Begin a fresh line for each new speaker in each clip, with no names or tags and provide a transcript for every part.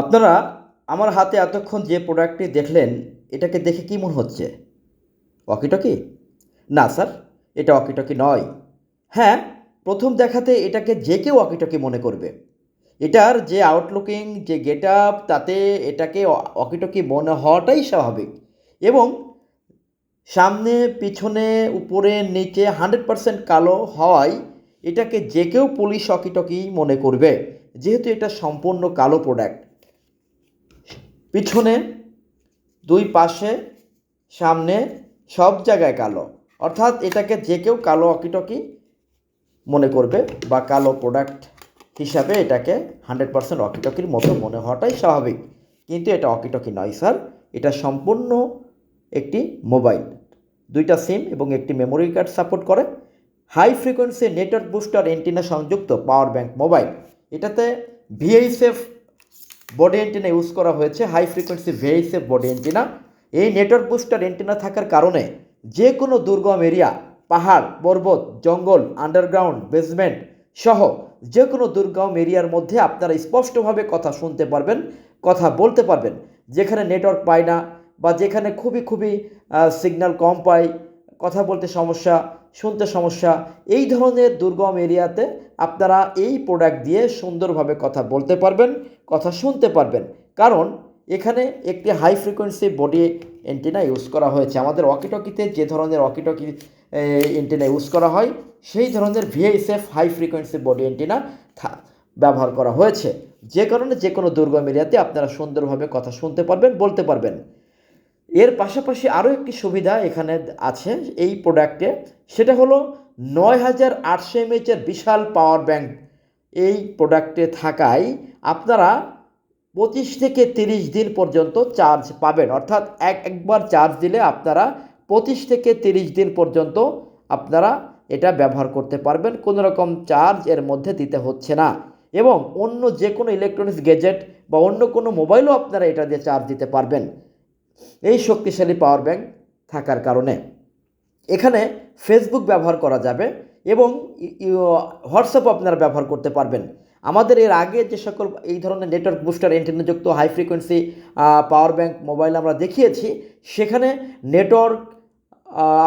আপনারা আমার হাতে এতক্ষণ যে প্রোডাক্টটি দেখলেন, এটাকে দেখে কি মনে হচ্ছে? ওয়াকিটকি না স্যার এটা ওয়াকিটকি নয়। হ্যাঁ প্রথম দেখাতে এটাকে যে কেউ ওয়াকিটকি মনে করবে। এটার যে আউটলুকিং যে গেট আপ তাতে এটাকে অকিটকি মনে হওয়াটাই স্বাভাবিক এবং সামনে, পিছনে, উপরে, নিচে হান্ড্রেড পারসেন্ট কালো হওয়ায় এটাকে যে কেউ পুলিশ অকিটকি মনে করবে, যেহেতু এটা সম্পূর্ণ কালো প্রোডাক্ট পিছনে, দুই পাশে, সামনে সব জায়গায় কালো। অর্থাৎ এটাকে যে কেউ কালো অকিটকি মনে করবে বা কালো প্রোডাক্ট হিসাবে এটাকে হান্ড্রেড পার্সেন্ট অকিটকির মতো মনে হওয়াটাই স্বাভাবিক। কিন্তু এটা অকিটকি নয়, স্যার। এটা সম্পূর্ণ একটি মোবাইল। দুইটা সিম এবং একটি মেমোরি কার্ড সাপোর্ট করে। High frequency network booster antenna সংযুক্ত পাওয়ার ব্যাংক মোবাইল এটাতে ভিএইচএফ বডি এন্টিনা ইউজ করা হয়েছে high frequency VHF body antenna এই নেটওয়ার্ক বুস্টার এন্টিনা থাকার কারণে যে কোনো দুর্গম এরিয়া পাহাড়, পর্বত, জঙ্গল আন্ডারগ্রাউন্ড বেসমেন্ট সহ যে কোনো দুর্গম এরিয়ার মধ্যে আপনারা স্পষ্টভাবে কথা শুনতে পারবেন, কথা বলতে পারবেন। যেখানে নেটওয়ার্ক পায় না বা যেখানে খুবই খুবই সিগন্যাল কম পায়, কথা বলতে সমস্যা, শুনতে সমস্যা, এই ধরনের দুর্গম এরিয়াতে আপনারা এই প্রোডাক্ট দিয়ে সুন্দরভাবে কথা বলতে পারবেন। কথা শুনতে পারবেন। কারণ এখানে একটি high frequency body antenna use করা হয়েছে। আমাদের ওয়াকিটকিতে যে ধরনের ওয়াকিটকি এন্টিনা ইউজ করা হয়, সেই ধরনের VSF high frequency body antenna ব্যবহার করা হয়েছে। যে কারণে যে কোনো দুর্গম এরিয়াতে আপনারা সুন্দরভাবে কথা শুনতে পারবেন, বলতে পারবেন। এর পাশাপাশি আরও একটি সুবিধা এখানে আছে এই প্রোডাক্টে সেটা হলো নয় হাজার আটশো এমএচের বিশাল পাওয়ার ব্যাংক এই প্রোডাক্টে থাকায় আপনারা পঁচিশ থেকে তিরিশ দিন পর্যন্ত চার্জ পাবেন। অর্থাৎ এক, একবার চার্জ দিলে আপনারা পঁচিশ থেকে তিরিশ দিন পর্যন্ত আপনারা এটা ব্যবহার করতে পারবেন। কোনো রকম চার্জ এর মধ্যে দিতে হচ্ছে না। এবং অন্য যে কোনো ইলেকট্রনিক্স গেজেট বা অন্য কোনো মোবাইলও আপনারা এটা দিয়ে চার্জ দিতে পারবেন। এই শক্তিশালী পাওয়ার ব্যাংক থাকার কারণে। এখানে ফেসবুক ব্যবহার করা যাবে। এবং হোয়াটসঅ্যাপও আপনারা ব্যবহার করতে পারবেন। আমাদের এর আগে যে সকল এই ধরনের network booster এন্টেনাযুক্ত high frequency power bank mobile আমরা দেখিয়েছি, সেখানে নেটওয়ার্ক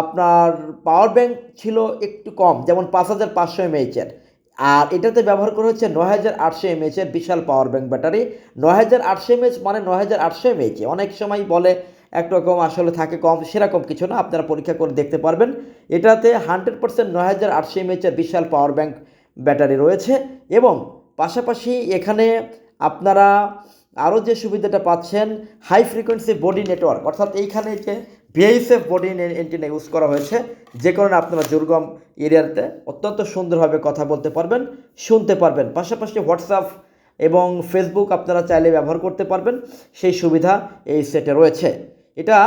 আপনার পাওয়ার ব্যাংক ছিল একটু কম, যেমন পাঁচ হাজার পাঁচশো এমএইচের আর এটাতে ব্যবহার করা হচ্ছে নয় হাজার আটশো এমএইচের বিশাল পাওয়ার ব্যাংক ব্যাটারি নয় হাজার আটশো এমএইচ মানে নয় হাজার আটশো এমএইচে অনেক সময় বলে একরকম আসলে থাকে কম, সেরকম কিছু না, আপনারা পরীক্ষা করে দেখতে পারবেন। এটাতে হান্ড্রেড পার্সেন্ট নয় হাজার আটশো এমএইচের বিশাল পাওয়ার ব্যাংক ব্যাটারি রয়েছে এবং পাশাপাশি এখানে আপনারা আরও যে সুবিধাটা পাচ্ছেন হাই ফ্রিকোয়েন্সি বডি নেটওয়ার্ক অর্থাৎ এইখানে যে ভিএইসএফ বডি এন্টিনা ইউজ করা হয়েছে, যে কারণে আপনারা দুর্গম এরিয়াতে অত্যন্ত সুন্দরভাবে কথা বলতে পারবেন, শুনতে পারবেন। পাশাপাশি হোয়াটসঅ্যাপ এবং ফেসবুক আপনারা চাইলে ব্যবহার করতে পারবেন, সেই সুবিধা এই সেটে রয়েছে। এটা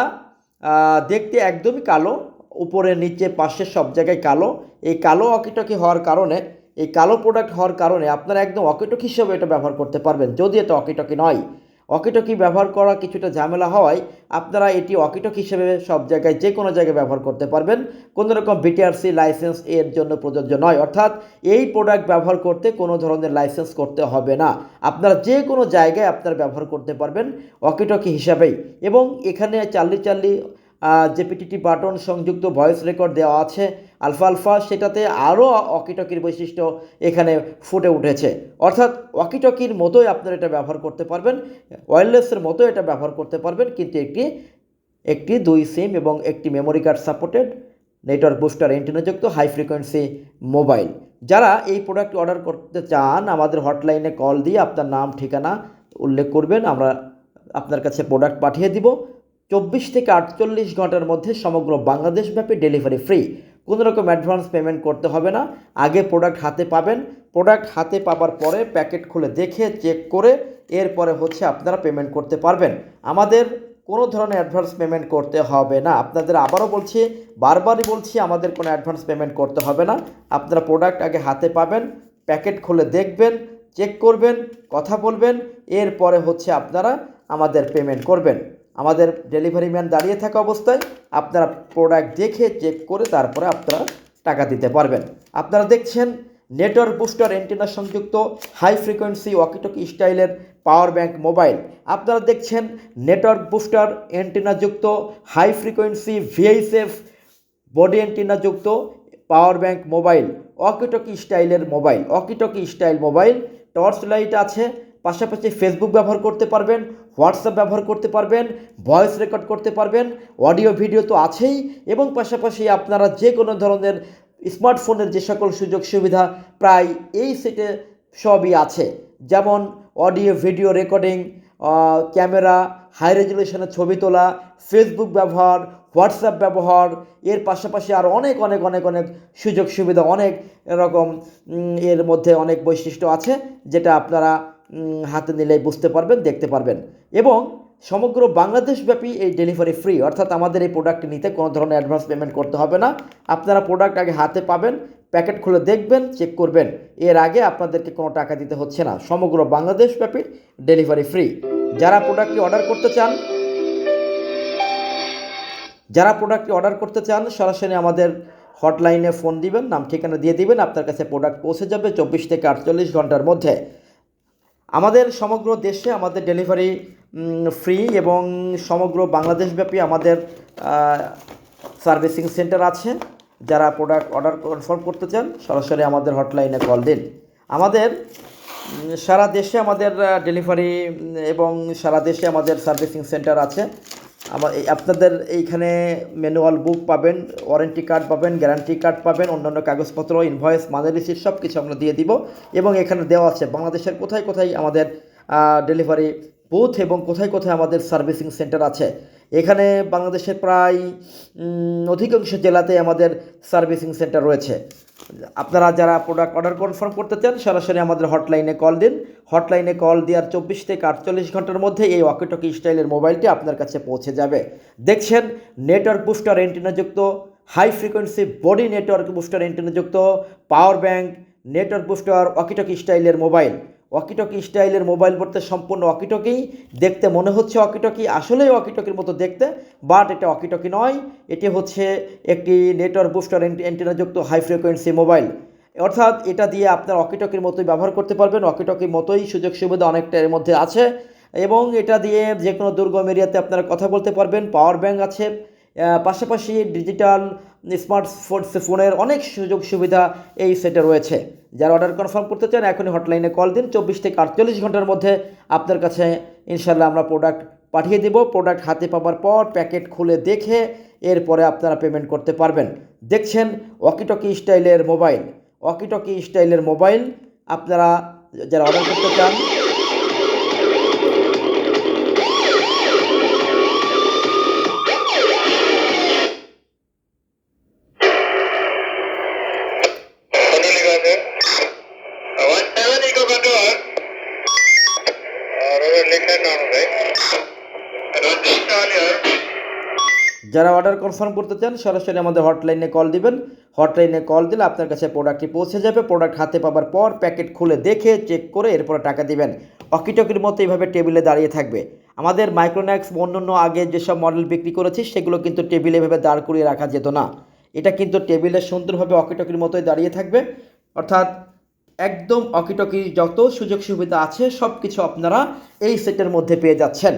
দেখতে একদমই কালো, উপরে, নিচে, পাশে সব জায়গায় কালো। এই কালো অকিটকি হওয়ার কারণে, এই কালো প্রোডাক্ট হওয়ার কারণে আপনারা একদম অকিটকি হিসেবে এটা ব্যবহার করতে পারবেন, যদি এটা অকিটকি নয়। অকিটকি ব্যবহার করা কিছুটা ঝামেলা হওয়ায় আপনারা এটি অকিটক হিসেবে সব জায়গায় যে কোনো জায়গায় ব্যবহার করতে পারবেন। কোনো রকম বিটিআরসি লাইসেন্স এর জন্য প্রযোজ্য নয়। অর্থাৎ এই প্রোডাক্ট ব্যবহার করতে কোনো ধরনের লাইসেন্স করতে হবে না। আপনারা যে কোনো জায়গায় আপনারা ব্যবহার করতে পারবেন অকিটকি হিসাবেই। এবং এখানে চাল্লি চাল্লি যে পিটিটি বাটন সংযুক্ত ভয়েস রেকর্ড দেওয়া আছে, আলফা আলফা, সেটাতে আরও অকিটকির বৈশিষ্ট্য এখানে ফুটে উঠেছে। অর্থাৎ ওয়াকিটকির মতোই আপনারা এটা ব্যবহার করতে পারবেন ওয়্যারলেসের মতো এটা ব্যবহার করতে পারবেন, কিন্তু একটি একটি, দুই সিম এবং একটি memory card supported network booster এন্টিনাযুক্ত high frequency mobile. যারা এই প্রোডাক্ট অর্ডার করতে চান, আমাদের হটলাইনে কল দিয়ে আপনার নাম, ঠিকানা উল্লেখ করবেন, আমরা আপনার কাছে প্রোডাক্ট পাঠিয়ে দিব। চব্বিশ থেকে আটচল্লিশ ঘণ্টার মধ্যে সমগ্র বাংলাদেশব্যাপী ডেলিভারি ফ্রি। কোনো রকম অ্যাডভান্স পেমেন্ট করতে হবে না। আগে প্রোডাক্ট হাতে পাবেন। প্রোডাক্ট হাতে পাবার পরে প্যাকেট খুলে দেখে চেক করে এরপরে হচ্ছে আপনারা পেমেন্ট করতে পারবেন। আমাদের কোনো ধরনের অ্যাডভান্স পেমেন্ট করতে হবে না। আপনাদের আবারও বলছি, বারবারই বলছি, আমাদের কোনো অ্যাডভান্স পেমেন্ট করতে হবে না। আপনারা প্রোডাক্ট আগে হাতে পাবেন প্যাকেট খুলে দেখবেন চেক করবেন, কথা বলবেন, এরপরে হচ্ছে আপনারা আমাদের পেমেন্ট করবেন। আমাদের ডেলিভারি ম্যান দাঁড়িয়ে থাকা অবস্থায় আপনারা প্রোডাক্ট দেখে চেক করে তারপরে আপনারা টাকা দিতে পারবেন। আপনারা দেখছেন নেটওয়ার্ক বুস্টার অ্যান্টেনা সংযুক্ত হাই ফ্রিকোয়েন্সি ওয়াকিটকি স্টাইলের পাওয়ার ব্যাংক মোবাইল আপনারা দেখছেন network booster অ্যান্টেনাযুক্ত high frequency VHF body antenna যুক্ত power bank mobile walkie talkie স্টাইলের mobile walkie talkie style mobile torch light আছে। পাশাপাশি ফেসবুক ব্যবহার করতে পারবেন। হোয়াটসঅ্যাপ ব্যবহার করতে পারবেন ভয়েস রেকর্ড করতে পারবেন অডিও ভিডিও তো আছেই এবং পাশাপাশি আপনারা যে কোনো ধরনের স্মার্টফোনের যে সকল সুযোগ সুবিধা প্রায় এই সেটে সবই আছে। যেমন audio video recording camera high রেজুলেশনের ছবি তোলা ফেসবুক ব্যবহার হোয়াটসঅ্যাপ ব্যবহার এর পাশাপাশি আর অনেক অনেক অনেক অনেক সুযোগ সুবিধা অনেক এরকম উম, এর মধ্যে অনেক বৈশিষ্ট্য আছে যেটা আপনারা হাতে নিলেই বুঝতে পারবেন দেখতে পারবেন। এবং সমগ্র বাংলাদেশব্যাপী এই ডেলিভারি ফ্রি অর্থাৎ আমাদের এই প্রোডাক্ট নিতে কোনো ধরনের অ্যাডভান্স পেমেন্ট করতে হবে না। আপনারা প্রোডাক্ট আগে হাতে পাবেন প্যাকেট খুলে দেখবেন চেক করবেন। এর আগে আপনাদেরকে কোনো টাকা দিতে হচ্ছে না। সমগ্র বাংলাদেশব্যাপী ডেলিভারি ফ্রি যারা প্রোডাক্টটি অর্ডার করতে চান, যারা প্রোডাক্টটি অর্ডার করতে চান, সরাসরি আমাদের হটলাইনে ফোন দিবেন, নাম, ঠিকানা দিয়ে দিবেন, আপনার কাছে প্রোডাক্ট পৌঁছে যাবে চব্বিশ থেকে আটচল্লিশ ঘণ্টার মধ্যে। আমাদের সমগ্র দেশে আমাদের ডেলিভারি ফ্রি এবং সমগ্র বাংলাদেশব্যাপী আমাদের সার্ভিসিং সেন্টার আছে। যারা প্রোডাক্ট অর্ডার কনফার্ম করতে চান, সরাসরি আমাদের হটলাইনে কল দিন। আমাদের সারা দেশে আমাদের ডেলিভারি এবং সারা দেশে আমাদের সার্ভিসিং সেন্টার আছে। আমার আপনাদের এইখানে ম্যানুয়াল বুক পাবেন ওয়ারেন্টি কার্ড পাবেন গ্যারান্টি কার্ড পাবেন, অন্যান্য কাগজপত্র ইনভয়েস মানি রিসিট সব কিছু আমরা দিয়ে দিব। এবং এখানে দেওয়া আছে, বাংলাদেশের কোথায় কোথায় আমাদের ডেলিভারি বুথ এবং কোথায় কোথায় আমাদের সার্ভিসিং সেন্টার আছে। এখানে বাংলাদেশের প্রায় অধিকাংশ জেলাতে আমাদের সার্ভিসিং সেন্টার রয়েছে। আপনারা যারা প্রোডাক্ট অর্ডার কনফার্ম করতে চান, সরাসরি আমাদের হটলাইনে কল দিন। হটলাইনে কল দেওয়ার চব্বিশ থেকে আটচল্লিশ ঘণ্টার মধ্যে এই ওয়াকিটকি স্টাইলের মোবাইলটি আপনার কাছে পৌঁছে যাবে। দেখছেন network booster অ্যান্টেনাযুক্ত high frequency body network booster অ্যান্টেনাযুক্ত power bank network booster walkie talkie স্টাইলের মোবাইল ওয়াকিটকি স্টাইলের মোবাইল বলতে সম্পূর্ণ ওয়াকিটকি দেখতে মনে হচ্ছে ওয়াকিটকি আসলেই ওয়াকিটকির মতো দেখতে বাট এটা ওয়াকিটকি নয়, এটি হচ্ছে একটি নেটওয়ার্ক বুস্টার অ্যান্টেনাযুক্ত হাই ফ্রিকোয়েন্সি মোবাইল অর্থাৎ এটা দিয়ে আপনার ওয়াকিটকির মতোই ব্যবহার করতে পারবেন ওয়াকিটকির মতোই সুযোগ সুবিধা অনেকটা এর মধ্যে আছে, এবং এটা দিয়ে যে কোনো দুর্গম এরিয়াতে আপনারা কথা বলতে পারবেন পাওয়ার ব্যাঙ্ক আছে পাশাপাশি ডিজিটাল স্মার্ট স্মার্টফোন ফোনের অনেক সুযোগ সুবিধা এই সেটে রয়েছে। যারা অর্ডার কনফার্ম করতে চান, এখনই হটলাইনে কল দিন। চব্বিশ থেকে আটচল্লিশ ঘণ্টার মধ্যে আপনার কাছে ইনশাল্লাহ আমরা প্রোডাক্ট পাঠিয়ে দেব। প্রোডাক্ট হাতে পাওয়ার পর প্যাকেট খুলে দেখে এরপরে আপনারা পেমেন্ট করতে পারবেন। দেখছেন ওয়াকিটকি স্টাইলের মোবাইল ওয়াকিটকি স্টাইলের মোবাইল আপনারা যারা অর্ডার করতে চান যারা অর্ডার কনফার্ম করতে চান, সরাসরি আমাদের হটলাইনে কল দিবেন। হটলাইনে কল দিলে আপনার কাছে প্রোডাক্টটি পৌঁছে যাবে। প্রোডাক্ট হাতে পাওয়ার পর প্যাকেট খুলে দেখে চেক করে এরপরে টাকা দিবেন। অকিটকির মতো এইভাবে টেবিলে দাঁড়িয়ে থাকবে। আমাদের মাইক্রোন্যাক্স অন্যান্য আগে যেসব মডেল বিক্রি করেছি, সেগুলো কিন্তু টেবিলে এভাবে দাঁড় করিয়ে রাখা যেত না। এটা কিন্তু টেবিলে সুন্দরভাবে অকিটকির মতোই দাঁড়িয়ে থাকবে। অর্থাৎ একদম অকিটকি যত সুযোগ সুবিধা আছে সব কিছু আপনারা এই সেটের মধ্যে পেয়ে যাচ্ছেন।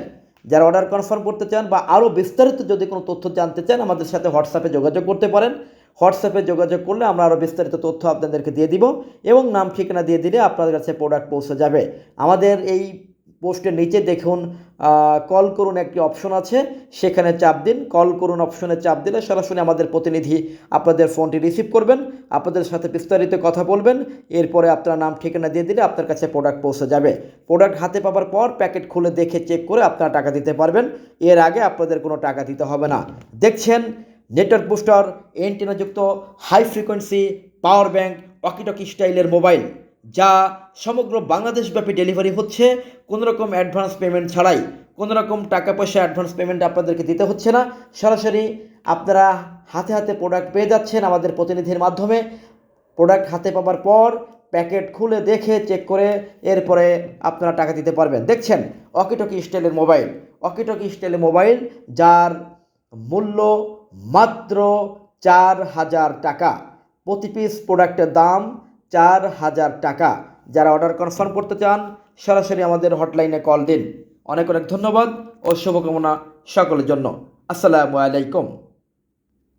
যারা অর্ডার কনফার্ম করতে চান বা আরও বিস্তারিত যদি কোনো তথ্য জানতে চান, আমাদের সাথে হোয়াটসঅ্যাপে যোগাযোগ করতে পারেন। হোয়াটসঅ্যাপে যোগাযোগ করলে আমরা আরও বিস্তারিত তথ্য আপনাদেরকে দিয়ে দিব এবং নাম ঠিকানা দিয়ে দিলে আপনাদের কাছে প্রোডাক্ট পৌঁছে যাবে। আমাদের এই পোস্টের নিচে দেখুন কল করুন একটি অপশন আছে, সেখানে চাপ দিন। কল করুন অপশনে চাপ দিলে সরাসরি আমাদের প্রতিনিধি আপনাদের ফোনটি রিসিভ করবেন, আপনাদের সাথে বিস্তারিত কথা বলবেন, এরপরে আপনার নাম, ঠিকানা দিয়ে দিলে আপনার কাছে প্রোডাক্ট পৌঁছে যাবে। প্রোডাক্ট হাতে পাওয়ার পর প্যাকেট খুলে দেখে চেক করে আপনারা টাকা দিতে পারবেন। এর আগে আপনাদের কোনো টাকা দিতে হবে না। দেখছেন network booster এন্টিনাযুক্ত high frequency power bank walkie talkie স্টাইলের মোবাইল যা সমগ্র বাংলাদেশব্যাপী ডেলিভারি হচ্ছে কোনো রকম অ্যাডভান্স পেমেন্ট ছাড়াই কোনো রকম টাকা পয়সা অ্যাডভান্স পেমেন্ট আপনাদেরকে দিতে হচ্ছে না। সরাসরি আপনারা হাতে হাতে প্রোডাক্ট পেয়ে যাচ্ছেন আমাদের প্রতিনিধির মাধ্যমে। প্রোডাক্ট হাতে পাওয়ার পর প্যাকেট খুলে দেখে চেক করে এরপরে আপনারা টাকা দিতে পারবেন। দেখছেন অকিটকি স্টাইলের মোবাইল অকিটকি স্টাইলের মোবাইল যার মূল্য মাত্র চার হাজার টাকা। প্রতি পিস প্রোডাক্টের দাম চার হাজার টাকা। যারা অর্ডার কনফার্ম করতে চান, সরাসরি আমাদের হটলাইনে কল দিন। অনেক অনেক ধন্যবাদ ও শুভকামনা সকলের জন্য। আসসালামু আলাইকুম।